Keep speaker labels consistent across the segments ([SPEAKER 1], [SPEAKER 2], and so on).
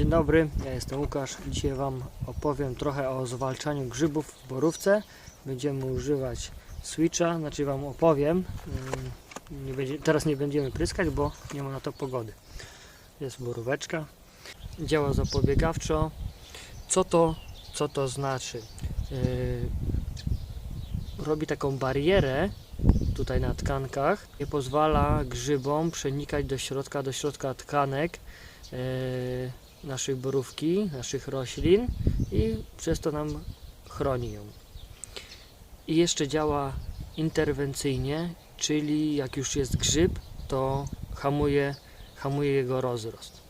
[SPEAKER 1] Dzień dobry, ja jestem Łukasz. Dzisiaj Wam opowiem trochę o zwalczaniu grzybów w borówce. Będziemy używać switcha, znaczy Wam opowiem. Mm, Nie będzie, teraz nie będziemy pryskać, bo nie ma na to pogody. Jest boróweczka. Działa zapobiegawczo. Co to, co to znaczy? Yy, robi taką barierę tutaj na tkankach. Nie pozwala grzybom przenikać do środka, do środka tkanek e, naszej borówki, naszych roślin i przez to nam chroni ją. I jeszcze działa interwencyjnie, czyli jak już jest grzyb, to hamuje, hamuje jego rozrost.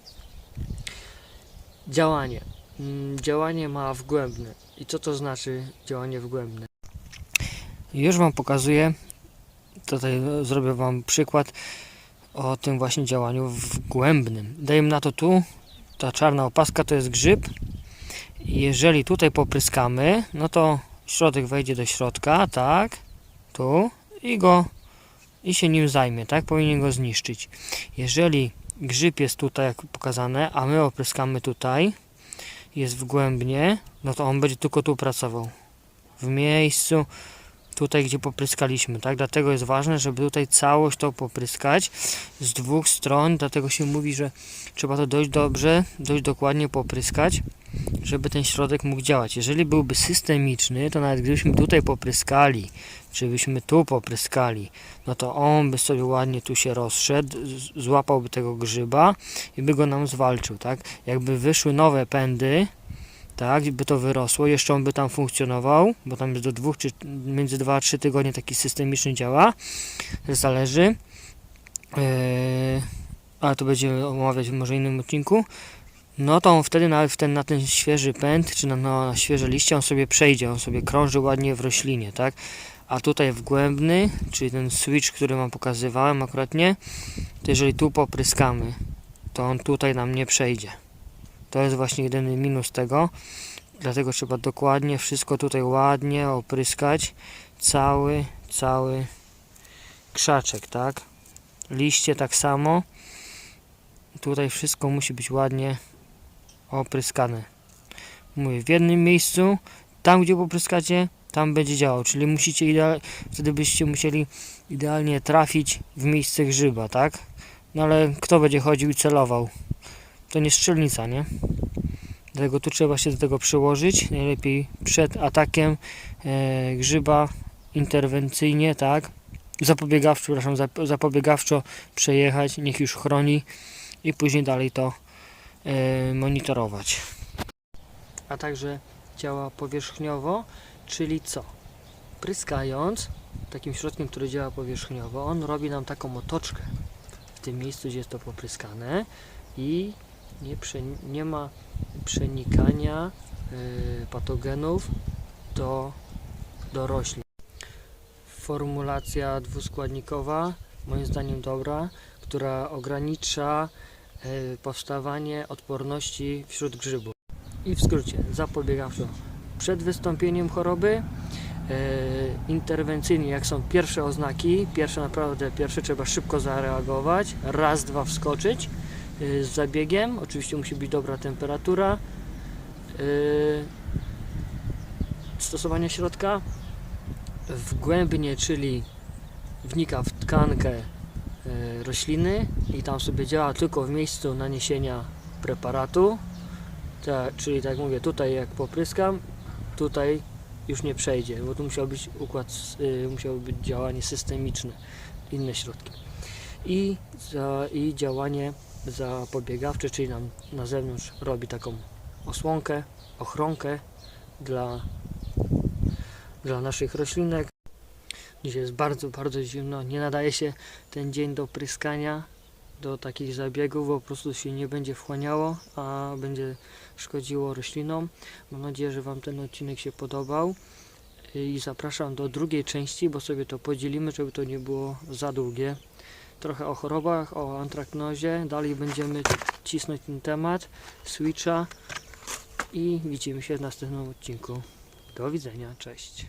[SPEAKER 1] Działanie. Mm, Działanie ma wgłębne. I co to znaczy działanie wgłębne? Już Wam pokazuję, tutaj zrobię Wam przykład o tym właśnie działaniu wgłębnym. Dajemy na to tu, ta czarna opaska to jest grzyb. Jeżeli tutaj popryskamy, no to środek wejdzie do środka, tak, tu i go i się nim zajmie, tak, powinien go zniszczyć. Jeżeli grzyb jest tutaj, jak pokazane, a my opryskamy tutaj, jest wgłębnie, no to on będzie tylko tu pracował. W miejscu, tutaj gdzie popryskaliśmy, tak? Dlatego jest ważne, żeby tutaj całość to popryskać z dwóch stron, dlatego się mówi, że trzeba to dość dobrze, dość dokładnie popryskać, żeby ten środek mógł działać. Jeżeli byłby systemiczny, to nawet gdybyśmy tutaj popryskali, czy byśmy tu popryskali, no to on by sobie ładnie tu się rozszedł, złapałby tego grzyba i by go nam zwalczył, tak? Jakby wyszły nowe pędy, tak, by to wyrosło, jeszcze on by tam funkcjonował, bo tam jest do dwóch czy między 2 a 3 tygodnie taki systemiczny działa, zależy. Yy, ale to będziemy omawiać w może innym odcinku. No to on wtedy nawet ten, na ten świeży pęd, czy na, na świeże liście on sobie przejdzie, on sobie krąży ładnie w roślinie, tak? A tutaj w głębny, czyli ten switch, który wam pokazywałem akuratnie, to jeżeli tu popryskamy, to on tutaj nam nie przejdzie. To jest właśnie jedyny minus tego. Dlatego trzeba dokładnie wszystko tutaj ładnie opryskać. Cały, cały krzaczek, tak? Liście tak samo. Tutaj wszystko musi być ładnie opryskane. Mówię, w jednym miejscu, tam gdzie popryskacie, tam będzie działał. Czyli musicie wtedy byście musieli idealnie trafić w miejsce grzyba, tak? No ale kto będzie chodził i celował? To nie strzelnica, nie? Dlatego tu trzeba się do tego przyłożyć. Najlepiej przed atakiem e, grzyba interwencyjnie, tak? Zapobiegawczo, przepraszam, zap- zapobiegawczo przejechać, niech już chroni i później dalej to e, monitorować. A także działa powierzchniowo, czyli co? Pryskając takim środkiem, który działa powierzchniowo, on robi nam taką otoczkę w tym miejscu, gdzie jest to popryskane i nie, nie ma przenikania y, patogenów do, do roślin. Formulacja dwuskładnikowa, moim zdaniem dobra, która ogranicza y, powstawanie odporności wśród grzybów. I w skrócie, zapobiegawczo przed wystąpieniem choroby, y, interwencyjnie jak są pierwsze oznaki, pierwsze naprawdę, pierwsze trzeba szybko zareagować, raz, dwa wskoczyć, z zabiegiem. Oczywiście musi być dobra temperatura. y, Stosowanie środka wgłębnie, czyli wnika w tkankę y, rośliny i tam sobie działa tylko w miejscu naniesienia preparatu. Ta, czyli tak mówię, tutaj jak popryskam, tutaj już nie przejdzie, bo tu musiał być układ, y, musiało być działanie systemiczne, inne środki. I, i działanie zapobiegawcze, czyli nam na zewnątrz robi taką osłonkę, ochronkę dla, dla naszych roślinek. Dzisiaj jest bardzo, bardzo zimno, nie nadaje się ten dzień do pryskania, do takich zabiegów, bo po prostu się nie będzie wchłaniało, a będzie szkodziło roślinom. Mam nadzieję, że Wam ten odcinek się podobał i zapraszam do drugiej części, bo sobie to podzielimy, żeby to nie było za długie trochę o chorobach, o antraknozie. Dalej będziemy cisnąć ten temat switcha i widzimy się w następnym odcinku. Do widzenia, cześć.